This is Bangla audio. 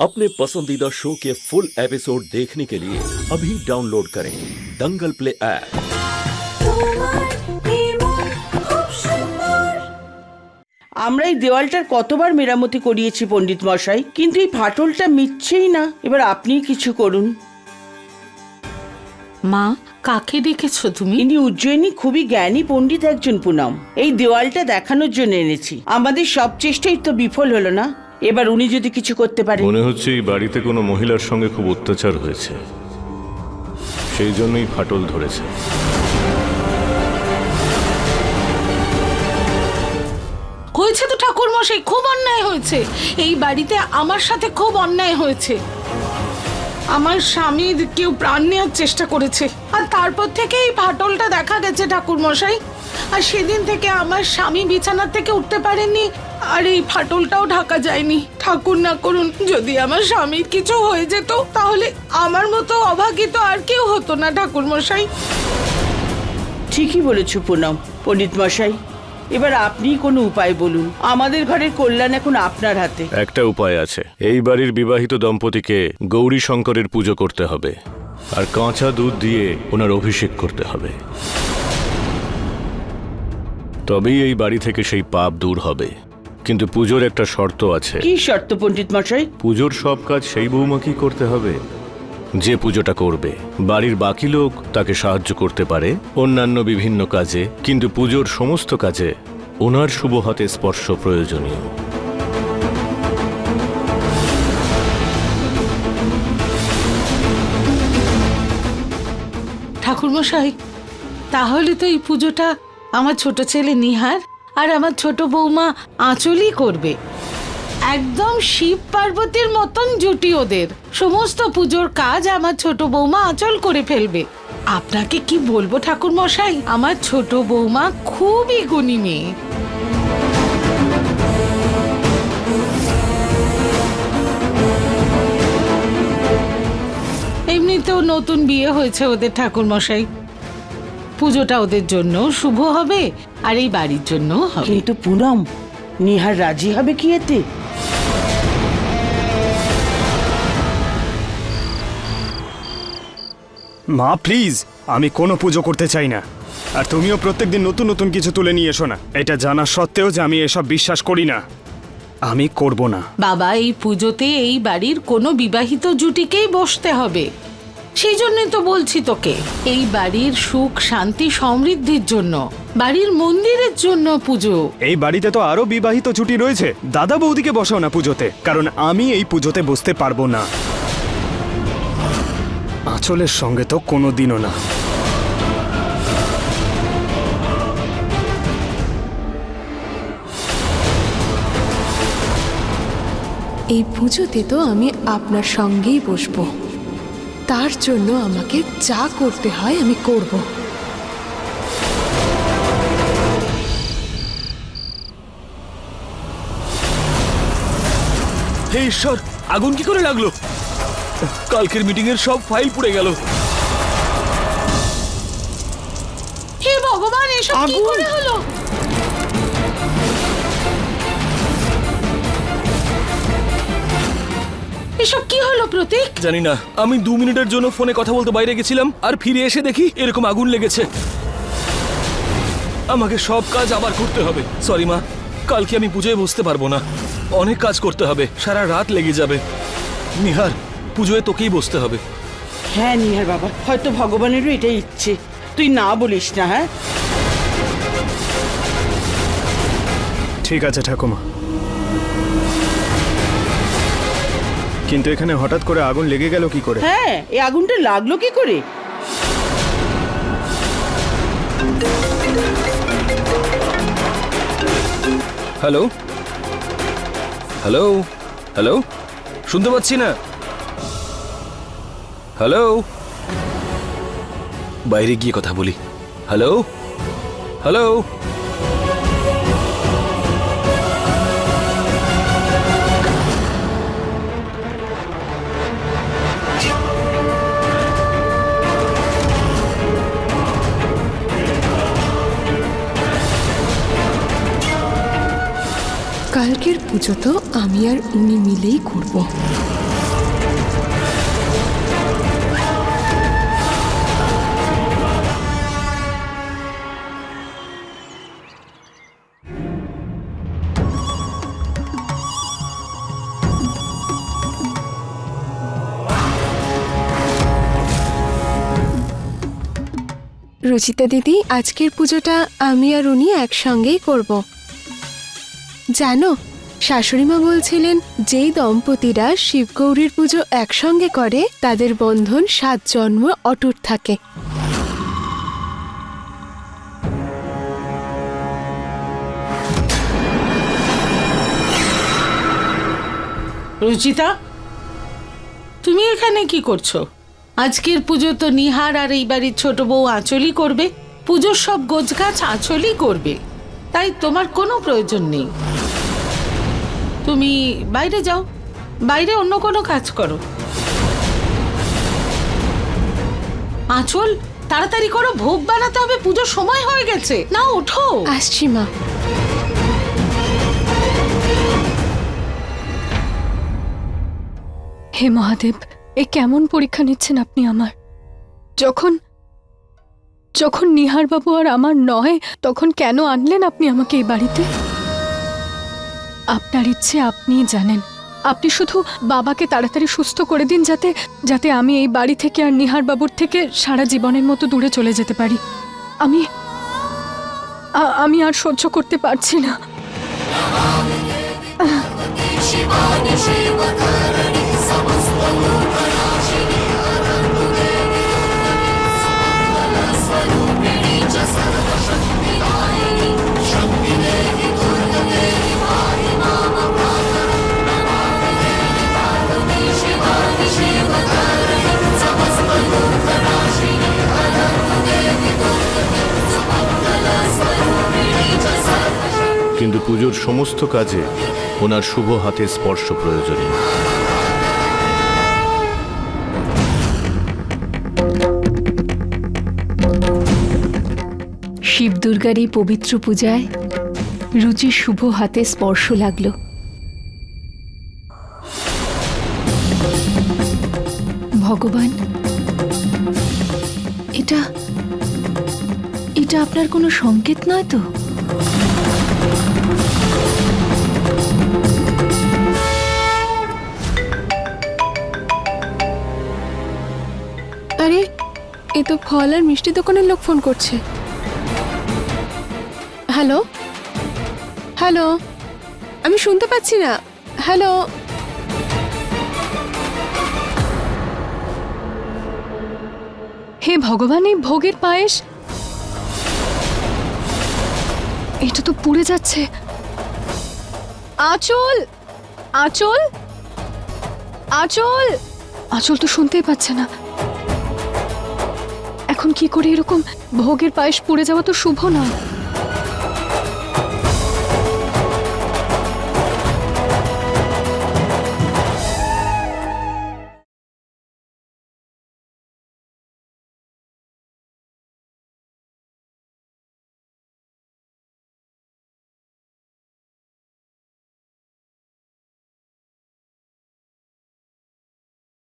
अपने पसंदीदा शो के फुल एपिसोड देखने के लिए अभी डाउनलोड करें दंगल प्ले ऐप তোমার নির্মল খুব সুন্দর আমরা এই দেওয়ালটার কতবার মেরামতি করিয়েছি পণ্ডিত মশাই কিন্তু এই ফাটলটা মিটছেই না এবার আপনিই কিছু করুন মা কাকে ডেকেছো তুমি ইনি উজ্জয়িনী খুবই জ্ঞানী পণ্ডিত একজন পুনম এই দেওয়ালটা দেখানোর জন্য এনেছি আমাদের সব চেষ্টাই তো বিফল হলো না এবার উনি যদি কিছু করতে পারেন। মনে হচ্ছে এই বাড়িতে কোনো মহিলার সঙ্গে খুব অত্যাচার হয়েছে। সেই জন্যই ফাটল ধরেছে। হয়েছে তো ঠাকুর মশাই খুব অন্যায় হয়েছে। এই বাড়িতে আমার সাথে খুব অন্যায় হয়েছে। আমার স্বামীর কেউ প্রাণ নেওয়ার চেষ্টা করেছে। আর তারপর থেকে এই ফাটলটা দেখা গেছে ঠাকুর মশাই আর সেদিন থেকে আমার স্বামী বিছানার থেকে উঠতে পারেননি। আর এই ফাটলটাও ঢাকা যায়নি। ঠাকুর না করুন যদি আমার স্বামীর কিছু হয়ে যেত তাহলে আমার মতো অভাগিত আর কেউ হতো না ঠাকুর মশাই। ঠিকই বলেছ পুনম পণ্ডিত মশাই। এবার আপনিই কোনো উপায় বলুন আমাদের ঘরের কল্যাণ এখন আপনার হাতে। একটা উপায় আছে। এই বাড়ির বিবাহিত দম্পতিকে গৌরী শঙ্করের পুজো করতে হবে। আর কাঁচা দুধ দিয়ে ওনার অভিষেক করতে হবে। তবেই এই বাড়ি থেকে সেই পাপ দূর হবে। কিন্তু পুজোর একটা শর্ত আছে। কি শর্ত পণ্ডিত মশাই? পুজোর সব কাজ সেই বৌমাকেই করতে হবে? যে পুজোটা করবে বাড়ির বাকি লোক তাকে সাহায্য করতে পারে অন্যান্য বিভিন্ন কাজে কিন্তু পুজোর সমস্ত কাজে ওনার শুভ হাতে স্পর্শ প্রয়োজনীয়। ঠাকুরমশাই তাহলে তো এই পুজোটা আমার ছোট ছেলে নিহার আর আমার ছোট বৌমা আঁচলই করবে। একদম শিব পার্বতীর মতন জুটি ওদের। সমস্ত পুজোর কাজ আমার ছোট বৌমা আঁচল করে ফেলবে। আপনাকে কি বলব ঠাকুর মশাই আমার ছোট বৌমা খুবই গুণী মেয়ে। এমনিতেও নতুন বিয়ে হয়েছে ওদের ঠাকুর মশাই পুজোটা ওদের জন্য শুভ হবে আর এই বাড়ির জন্য হবে। কিন্তু পুনম নিহার রাজি হবে কি এতে? মা প্লিজ আমি কোনো পুজো করতে চাই না। আর তুমিও প্রত্যেকদিন নতুন নতুন কিছু তুলে নিয়ে এসো না। এটা জানা সত্ত্বেও যে আমি এসব বিশ্বাস করি না। আমি করব না। বাবা এই পুজোতে এই বাড়ির কোনো বিবাহিত জুটিকেই বসতে হবে। সেই জন্যই তো বলছি তোকে। এই বাড়ির সুখ শান্তি সমৃদ্ধির জন্য বাড়ির মন্দিরের জন্য পুজো। এই বাড়িতে তো আরও বিবাহিত ছুটি রয়েছে। দাদা বৌদিকে বসাও না পুজোতে কারণ আমি এই পুজোতে বসতে পারব না। আঁচলের সঙ্গে তো কোনো দিনও না। এই পুজোতে তো আমি আপনার সঙ্গেই বসবো। তার জন্য আমাকে যা করতে হয় আমি করব। হে ঈশ্বর আগুন কি করে লাগল? কালকের মিটিং এর সব ফাইল পুড়ে গেল। হে ভগবান এসব কি করে হলো? এসব কি হলো প্রতীক? জানি না। আমি দু মিনিটের জন্য ফোনে কথা বলতে বাইরে গেছিলাম আর ফিরে এসে দেখি এরকম আগুন লেগেছে। আমাকে সব কাজ আবার করতে হবে। সরি মা। কালকে আমি পুজোয় বসতে পারব না। অনেক কাজ করতে হবে। সারা রাত লেগে যাবে। নিহার পুজোয় তোকেই বসতে হবে। হ্যাঁ নিহার বাবা। হয়তো ভগবানেরও এটাই ইচ্ছে। তুই না বলিস না হ্যাঁ? ঠিক আছে ঠাকুমা। কিন্তু এখানে হঠাৎ করে আগুন লেগে গেল কি করে? হ্যাঁ এই আগুনটা লাগল কি করে? হ্যালো? হ্যালো? হ্যালো? শুনতে পাচ্ছি না। হ্যালো? বাইরে গিয়ে কথা বলি। হ্যালো? হ্যালো? কালকের পুজো তো আমি আর উনি মিলেই করব। রুচিতা দিদি, আজকের পুজোটা আমি আর উনি একসঙ্গেই করব। জানো, শাশুড়িমা বলছিলেন, যেই দম্পতিরা শিবগৌরীর পুজো একসঙ্গে করে, তাদের বন্ধন সাত জন্ম অটুট থাকে। রুচিতা, তুমি এখানে কি করছ? আজকের পুজো তো নিহার আর এই বাড়ির ছোট বউ আঁচলই করবে, পুজোর সব গোছগাছ আঁচলই করবে। তাই তোমার কোনো প্রয়োজন নেই। তুমি বাইরে যাও, বাইরে অন্য কোনো কাজ করো। আঁচল, তাড়াতাড়ি করো, ভোগ বানাতে হবে পুজোর সময় হয়ে গেছে। না ওঠো। আসছি মা। হে মহাদেব, এ কেমন পরীক্ষা নিচ্ছেন আপনি আমার? যখন যখন নিহারবাবু আর আমার নয়, তখন কেন আনলেন আপনি আমাকে এই বাড়িতে? আপনার ইচ্ছে আপনিই জানেন। আপনি শুধু বাবাকে তাড়াতাড়ি সুস্থ করে দিন যাতে যাতে আমি এই বাড়ি থেকে আর নিহারবাবুর থেকে সারা জীবনের মতো দূরে চলে যেতে পারি। আমি আমি আর সহ্য করতে পারছি না। কিন্তু পুজোর সমস্ত কাজে ওনার শুভ হাতে স্পর্শ প্রয়োজনীয়। শিব দুর্গার এই পবিত্র পূজায় রুচির শুভ হাতে স্পর্শ লাগল। ভগবান, এটা এটা আপনার কোনো সংকেত নয় তো? এ তো ফল আর মিষ্টি দোকানের লোক ফোন করছে। হ্যালো? হ্যালো? আমি শুনতে পাচ্ছি না। হ্যালো? হে ভগবান, এই ভোগের পায়েস? এটা তো পুড়ে যাচ্ছে। আচল! আচল? আচল? আচল তো শুনতেই পাচ্ছে না। এখন কি করে এরকম? ভোগের পায়েস পুড়ে যাওয়া তো শুভ নয়